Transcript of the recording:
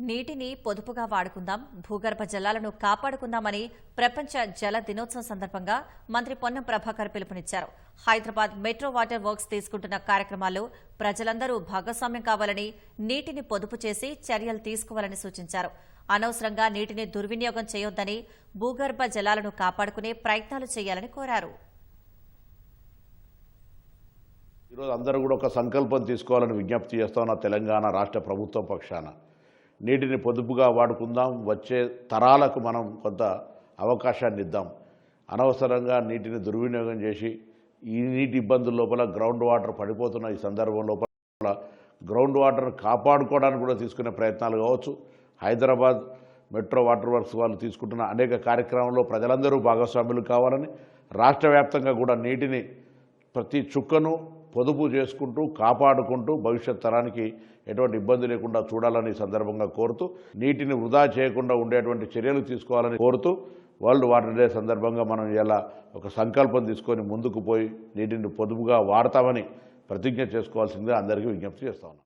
నీటిని పొదుపుగా వాడుకుందాం భూగర్భ జలాలను కాపాడుకుందామని ప్రపంచ జల దినోత్సవం సందర్భంగా మంత్రి పొన్నం ప్రభాకర్ పిలుపునిచ్చారు. హైదరాబాద్ మెట్రో వాటర్ వర్క్స్ తీసుకుంటున్న కార్యక్రమాల్లో ప్రజలందరూ భాగస్వామ్యం కావాలని నీటిని పొదుపు చేసి చర్యలు తీసుకోవాలని సూచించారు. అనవసరంగా నీటిని దుర్వినియోగం చేయొద్దని భూగర్భ జలాలను కాపాడుకునే ప్రయత్నాలు చేయాలని కోరారు. ఈరోజు అందరూ కూడా ఒక సంకల్పం తీసుకోవాలని విజ్ఞప్తి చేస్తామన్న తెలంగాణ రాష్ట్ర ప్రభుత్వం పక్షాన. నీటిని పొదుపుగా వాడుకుందాం వచ్చే తరాలకు మనం కొంత అవకాశాన్ని ఇద్దాం. అనవసరంగా నీటిని దుర్వినియోగం చేసి ఈ నీటి ఇబ్బందుల లోపల గ్రౌండ్ వాటర్ పడిపోతున్న ఈ సందర్భం లోపల గ్రౌండ్ వాటర్ కాపాడుకోవడానికి కూడా తీసుకునే ప్రయత్నాలు కావచ్చు. హైదరాబాద్ మెట్రో వాటర్ వర్క్స్ వాళ్ళు తీసుకుంటున్న అనేక కార్యక్రమంలో ప్రజలందరూ భాగస్వాములు కావాలని రాష్ట్ర వ్యాప్తంగా కూడా నీటిని ప్రతి చుక్కను పొదుపు చేసుకుంటూ కాపాడుకుంటూ భవిష్యత్ తరానికి ఎటువంటి ఇబ్బంది లేకుండా చూడాలని సందర్భంగా కోరుతూ నీటిని వృధా చేయకుండా ఉండేటువంటి చర్యలు తీసుకోవాలని కోరుతూ వరల్డ్ వాటర్ డే సందర్భంగా మనం ఇలా ఒక సంకల్పం తీసుకొని ముందుకు పోయి నీటిని పొదుపుగా వాడతామని ప్రతిజ్ఞ చేసుకోవాల్సిందిగా అందరికీ విజ్ఞప్తి చేస్తా ఉన్నాం.